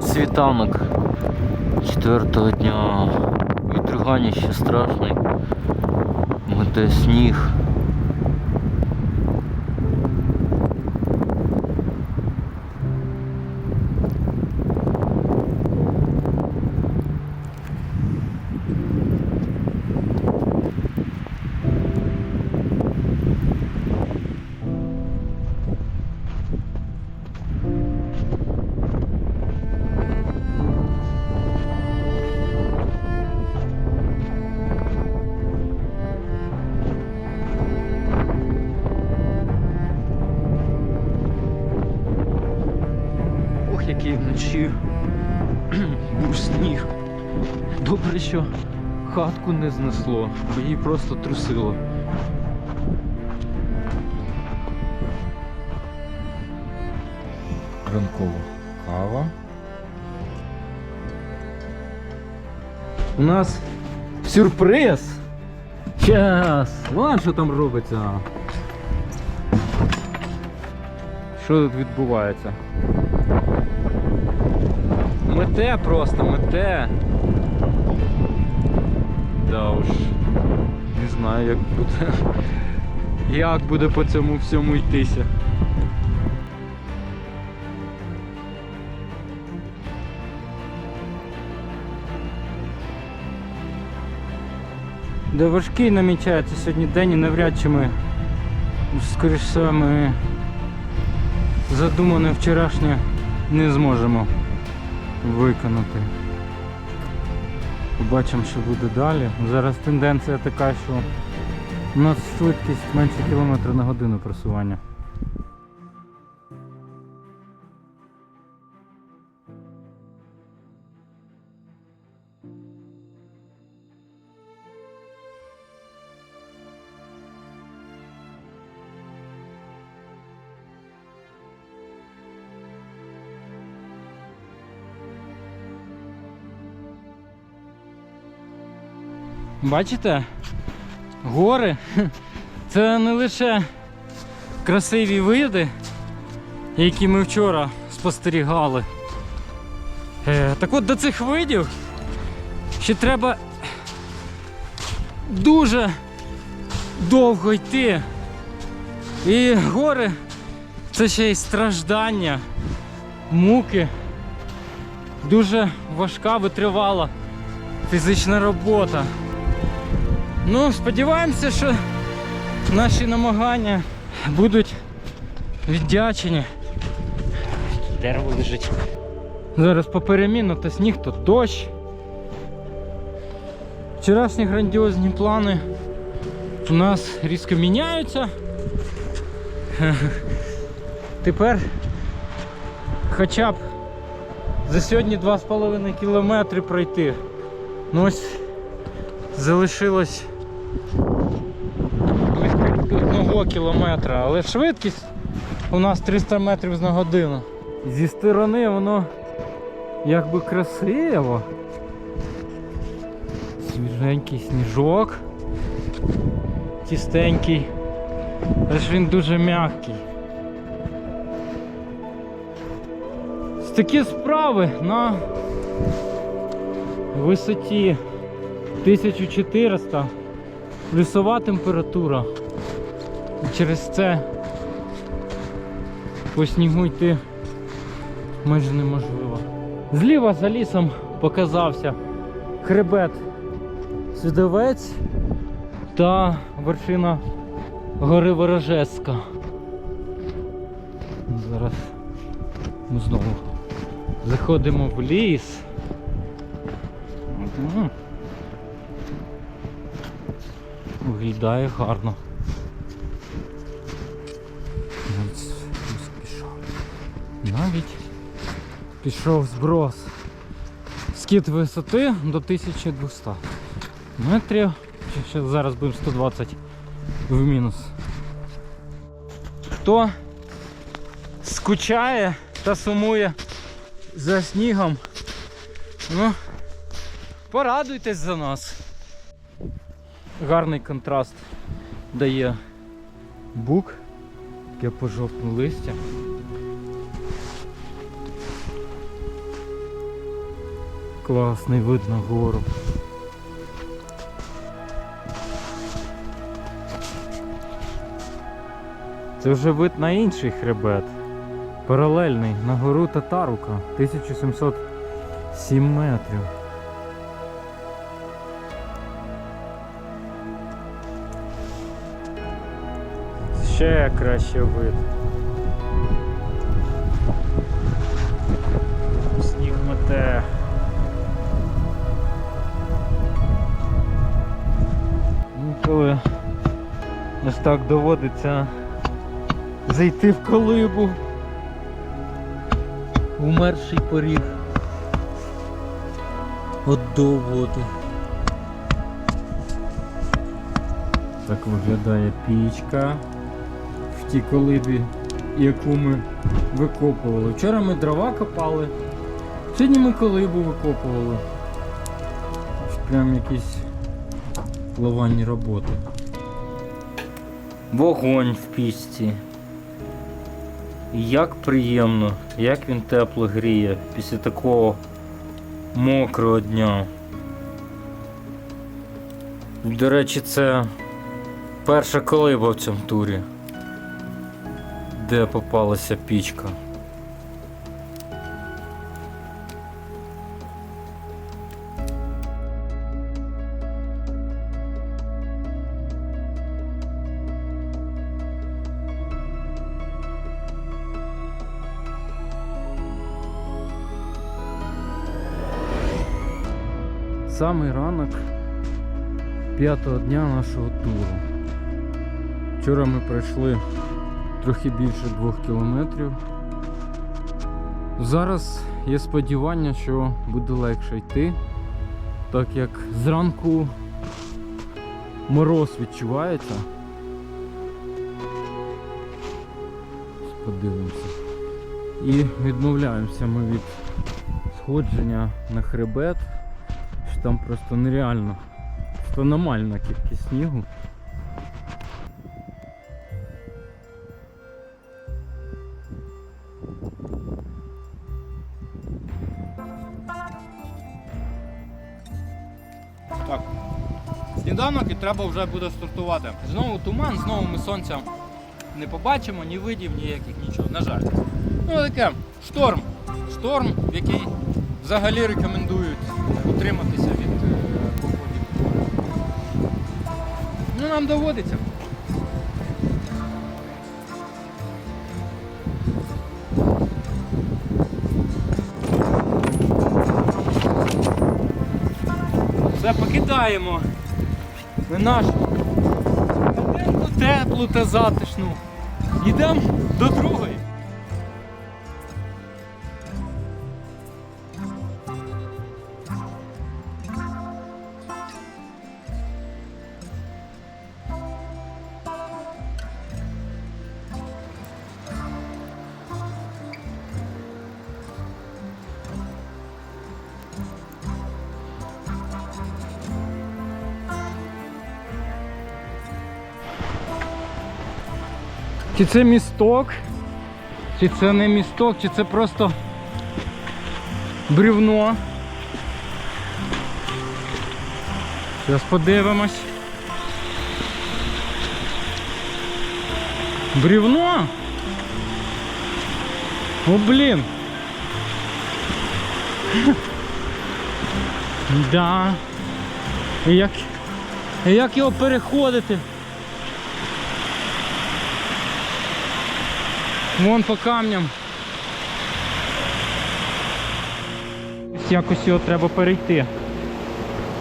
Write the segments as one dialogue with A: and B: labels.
A: Світанок четвертого дня. Вітруганіще страшний. Мете сніг. Вночі був сніг. Добре, що хатку не знесло, бо її просто трусило.
B: Ранкова кава.
A: У нас сюрприз! Час! Вон що там робиться. Що тут відбувається? Мете просто, мете. Да уж. Не знаю, як буде. Як буде по цьому всьому йтися.
C: Де важкий намічається сьогодні день і навряд чи ми, скоріш все, ми задумане вчорашнє не зможемо виконати. Побачимо, що буде далі. Зараз тенденція така, що у нас швидкість менше кілометра на годину просування. Бачите? Гори це не лише красиві види, які ми вчора спостерігали. Е, так от до цих видів ще треба дуже довго йти. І гори це ще й страждання, муки, дуже важка, витривала фізична робота. Ну, сподіваємося, що наші намагання будуть віддячені. Дерево лежить. Зараз поперемінно то сніг, то дощ. Вчорашні грандіозні плани у нас різко міняються. Тепер хоча б за сьогодні 2,5 кілометри пройти. Ну ось залишилось близько одного кілометра, але швидкість у нас 300 метрів на годину. Зі сторони воно якби красиво. Свіженький сніжок. Тістенький. Але ж він дуже м'який. Ось такі справи на висоті 1400 плюсова температура. І через це по снігу йти майже неможливо. Зліва за лісом показався хребет Свідовець та вершина гори Ворожеська. Зараз ми знову заходимо в ліс. Виглядає гарно. Навіть пішов. Навіть пішов зброс. Скид висоти до 1200 метрів. Ще- зараз будемо 120 в мінус. Хто скучає та сумує за снігом, ну, порадуйтесь за нас. Гарний контраст дає бук, таке пожовтне листя. класний вид на гору. Це вже вид на інший хребет. Паралельний на гору Татарука 1707 метрів. Ще краще вид. Сніг мете. Інколи ось так доводиться зайти в колибу. Умерший поріг. От до води. Так виглядає пічка тій колибі, яку ми викопували. Вчора ми дрова копали, сьогодні ми колибу викопували. Прям якісь лаванні роботи. Вогонь в пічці. Як приємно, як він тепло гріє після такого мокрого дня. До речі, це перша колиба в цьому турі, де попалася пічка. Самий ранок п'ятого дня нашого туру. Вчора ми пройшли трохи більше двох кілометрів. Зараз є сподівання, що буде легше йти, так як зранку мороз відчувається. Подивимося. І відмовляємося ми від сходження на хребет що там просто нереально. Просто аномальна кількість снігу.
D: Треба вже буде стартувати. Знову туман, знову ми сонця не побачимо, ні видів, ніяких нічого. На жаль. Ну таке, шторм. Шторм, який взагалі рекомендують утриматися від е, походів. Ну нам доводиться.
C: Все покидаємо на нашу хатинку теплу та затишну. Йдемо до другої. Чи це місток? Чи це не місток, чи це просто брівно? Зараз подивимось. Брівно? О, блін. Да. І як, і як його переходити? Вон по камням. Ось Якось його треба перейти.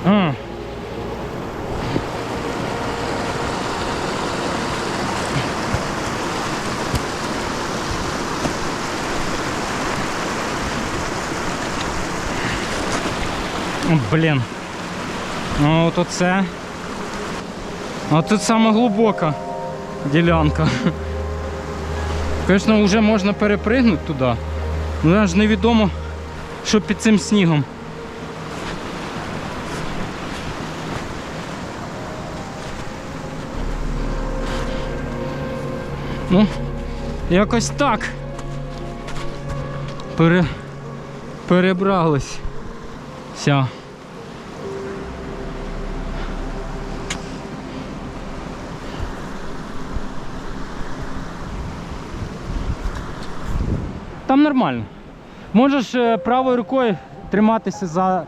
C: А. Блін. Ну от оце. От тут саме глибока ділянка. Звісно, вже можна перепригнути туди. Але ж невідомо, що під цим снігом. Ну, якось так. Пере... Перебрались. Там нормально. Можеш е, правою рукою триматися за.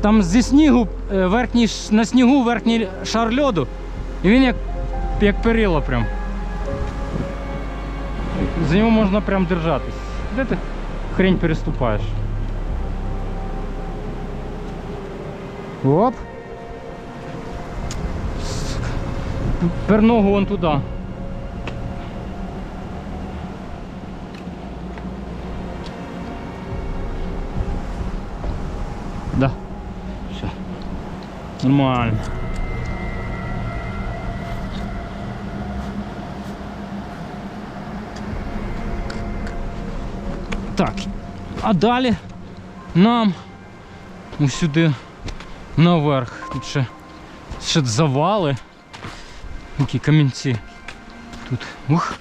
C: Там зі снігу, е, верхній, на снігу верхній шар льоду. І він як, як перила прям. За нього можна прям держатись. Де ти хрень переступаєш? Оп. Тепер ногу вон туди. Нормально. Так. А далі нам ось сюди наверх. Тут ще, ще завали. Які камінці. Тут. Ух.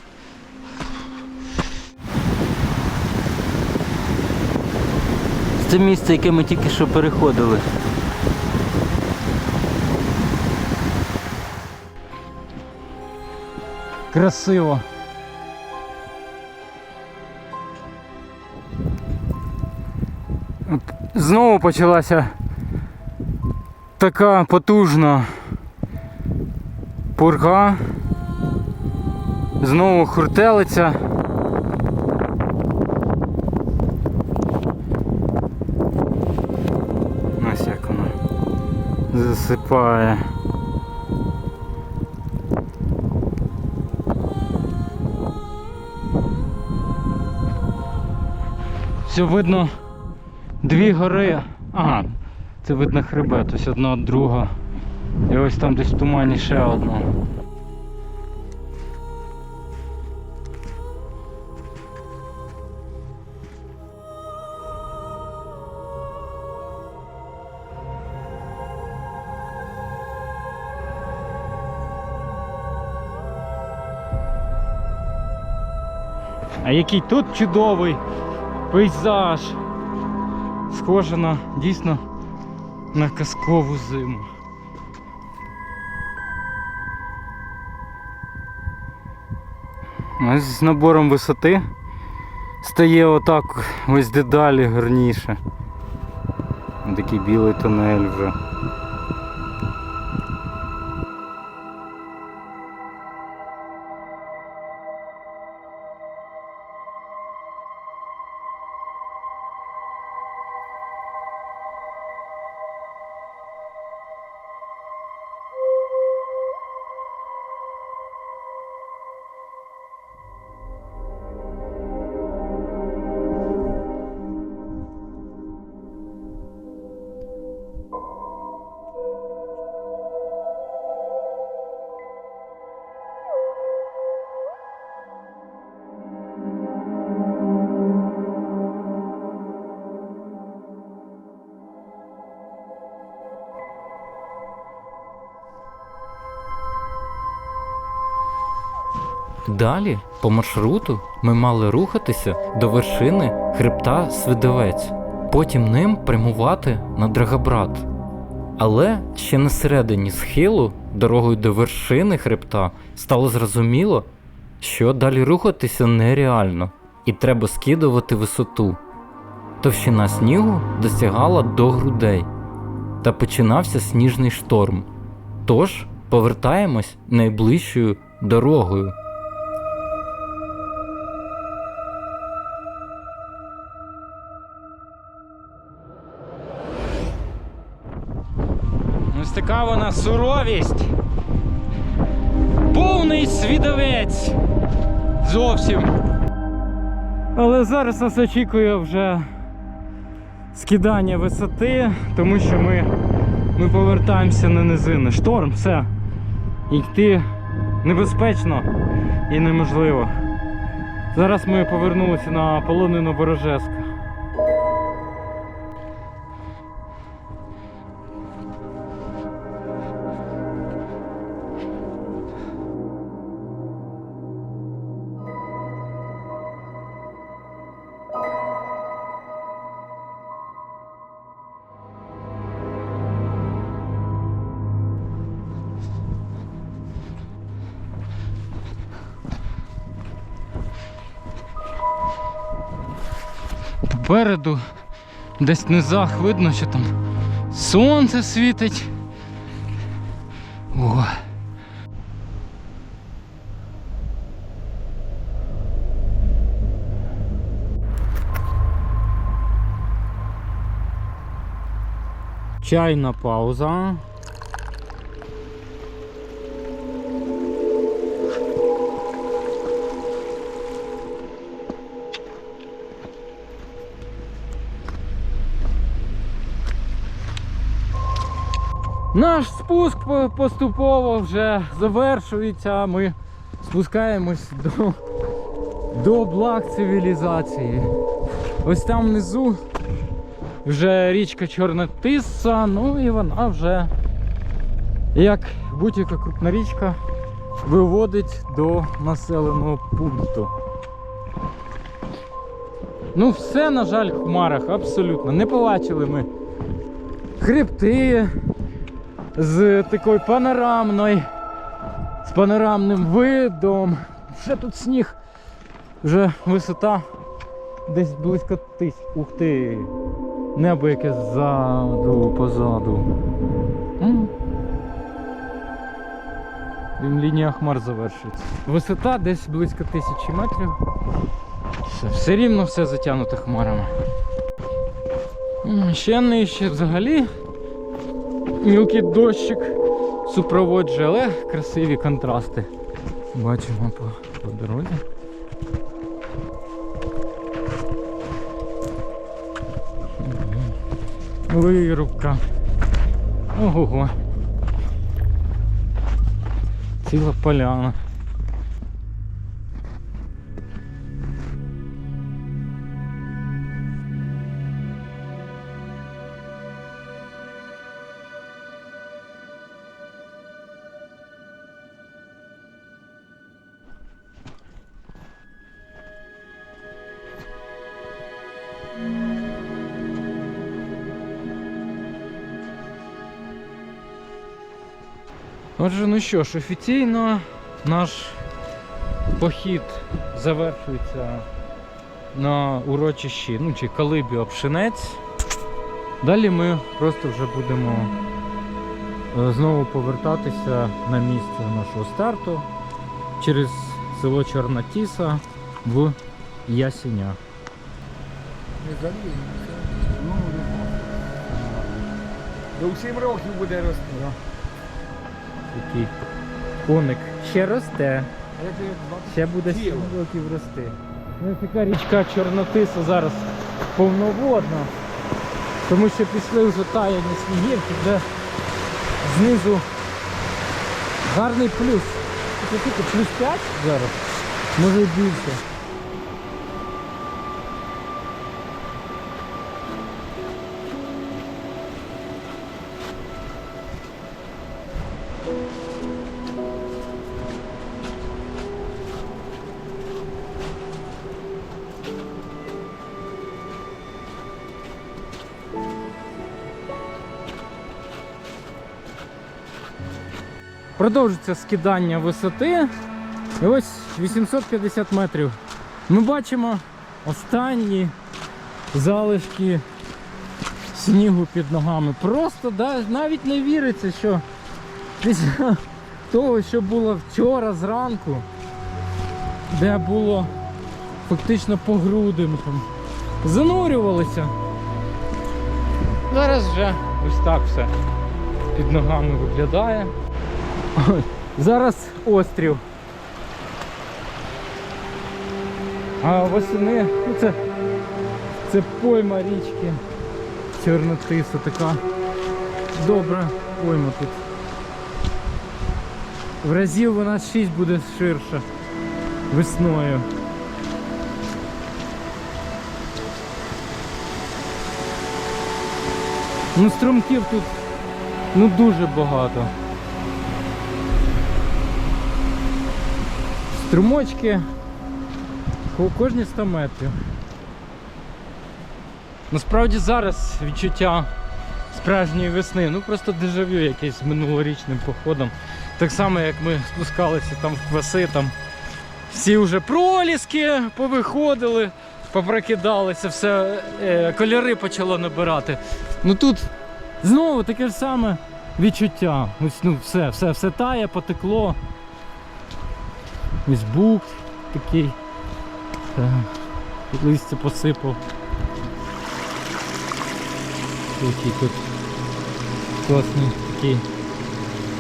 E: Це місце, яке ми тільки що переходили.
C: Красиво. Знову почалася така потужна пурга. Знову хуртелиця. Ось як вона засипає. Все видно дві гори. Ага, це видно хребет, ось одна друга. І ось там десь в тумані ще одна. А який тут чудовий пейзаж. Схоже на дійсно на казкову зиму. Ось з набором висоти стає отак ось дедалі гарніше. Такий білий тунель вже.
F: Далі, по маршруту, ми мали рухатися до вершини хребта Свидовець, потім ним прямувати на Драгобрат. Але ще на середині схилу, дорогою до вершини хребта, стало зрозуміло, що далі рухатися нереально, і треба скидувати висоту. Товщина снігу досягала до грудей, та починався сніжний шторм. Тож повертаємось найближчою дорогою.
C: Вона суровість. Повний свідовець. Зовсім. Але зараз нас очікує вже скидання висоти, тому що ми, ми повертаємося на низини. Шторм, все. Йти небезпечно і неможливо. Зараз ми повернулися на полонину Ворожеска. Попереду, десь в низах видно, що там сонце світить. О. Чайна пауза. Наш спуск поступово вже завершується. Ми спускаємось до, до благ цивілізації. Ось там внизу вже річка Чорна Тиса, ну і вона вже, як будь-яка крупна річка, виводить до населеного пункту. Ну, все, на жаль, в хмарах, абсолютно. Не побачили ми хребти з такою панорамною, з панорамним видом. Ще тут сніг, вже висота десь близько тисяч. Ух ти! Небо яке ззаду, позаду. Лінія хмар завершується. Висота десь близько тисячі метрів. Все, все рівно все затягнуто хмарами. Ще нижче взагалі мілкий дощик супроводжує, але красиві контрасти. Бачимо по, по дорозі. Вирубка. Ого. Ціла поляна. Ну що ж, офіційно наш похід завершується на урочищі, ну чи колибі Обшинець. Далі ми просто вже будемо е, знову повертатися на місце нашого старту через село Чорна Тіса в Ясеня.
G: Ну, До 7 років буде рости.
C: Такий коник ще росте.
G: А як я 20
C: Ще буде 7 років рости. Ну, така річка Чорнотиса зараз повноводна. Тому що пішли вже таяні снігівки, де знизу гарний плюс. Це скільки? Плюс 5 зараз? Може і більше. Продовжується скидання висоти. І ось 850 метрів. Ми бачимо останні залишки снігу під ногами. Просто навіть не віриться, що після того, що було вчора зранку, де було фактично по груди ми там занурювалися. Зараз вже ось так все під ногами виглядає. Зараз острів. А восени, ну це, це пойма річки. Чорнотиса така добра пойма тут. В разів вона 6 буде ширша весною. Ну струмків тут ну дуже багато. Струмочки кожні 100 метрів. Насправді зараз відчуття справжньої весни, ну просто дежавю якесь минулорічним походом. Так само, як ми спускалися там в кваси, там всі вже проліски повиходили, Попрокидалися, все, е, кольори почало набирати. Ну тут знову таке ж саме відчуття. Ось ну все, все, все тає, потекло. Ось бук такий. Так. Листя посипав. Який тут класний такий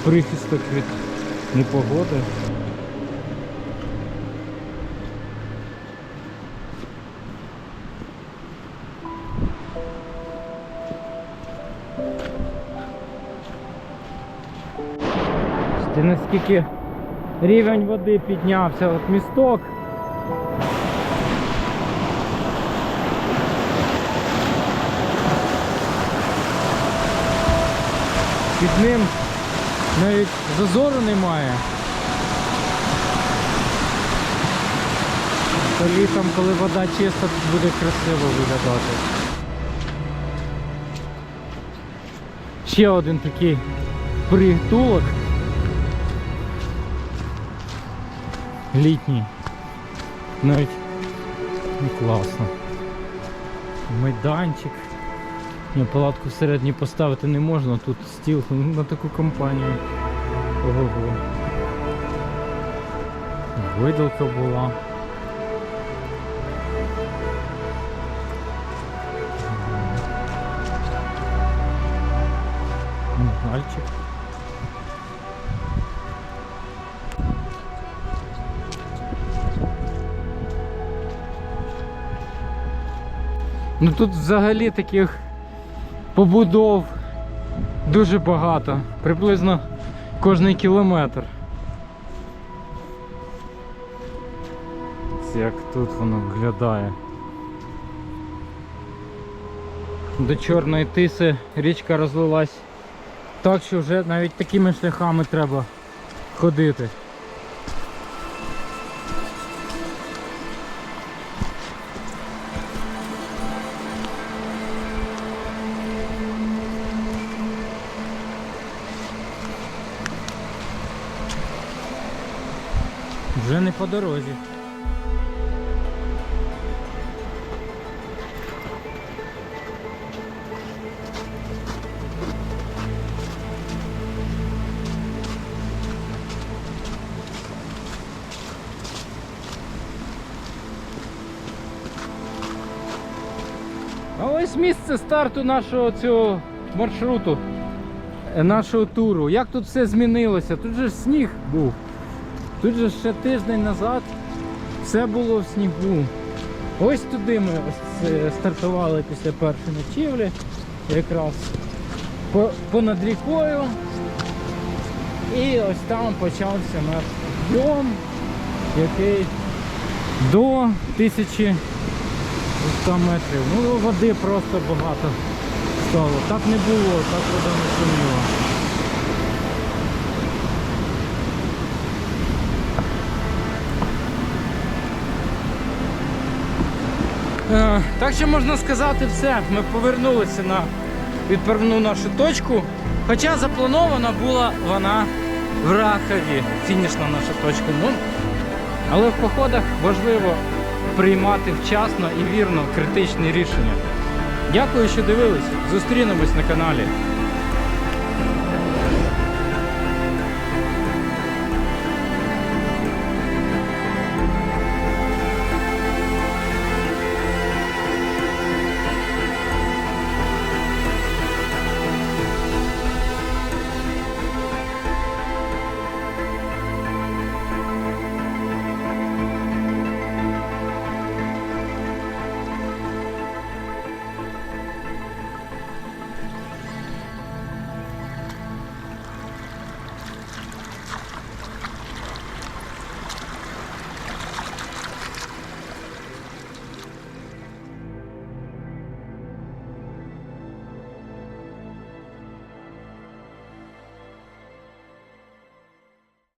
C: прихисток від непогоди. Ти наскільки рівень води піднявся, от місток. Під ним навіть зазору немає. То літом, коли вода чиста, тут буде красиво виглядати. Ще один такий притулок. Літній. Навіть ну, класно. Майданчик. Ні, палатку всередині поставити не можна, тут стіл ну, на таку компанію. Ого. Видалка була. Мальчик. Ну тут взагалі таких побудов дуже багато. Приблизно кожний кілометр. Як тут воно виглядає. До Чорної тиси річка розлилась так, що вже навіть такими шляхами треба ходити. Вже не по дорозі. А ось місце старту нашого цього маршруту, е, нашого туру. Як тут все змінилося? Тут же ж сніг був. Тут же ще тиждень назад все було в снігу. Ось туди ми е, стартували після першої ночівлі, якраз понад рікою. І ось там почався наш дом, який до 1100 метрів. Ну, води просто багато стало. Так не було, так вода не шуміла. Так що можна сказати все. Ми повернулися на відправну нашу точку. Хоча запланована була вона в Ракові, фінішна наша точка. Ну, але в походах важливо приймати вчасно і вірно критичні рішення. Дякую, що дивились. Зустрінемось на каналі.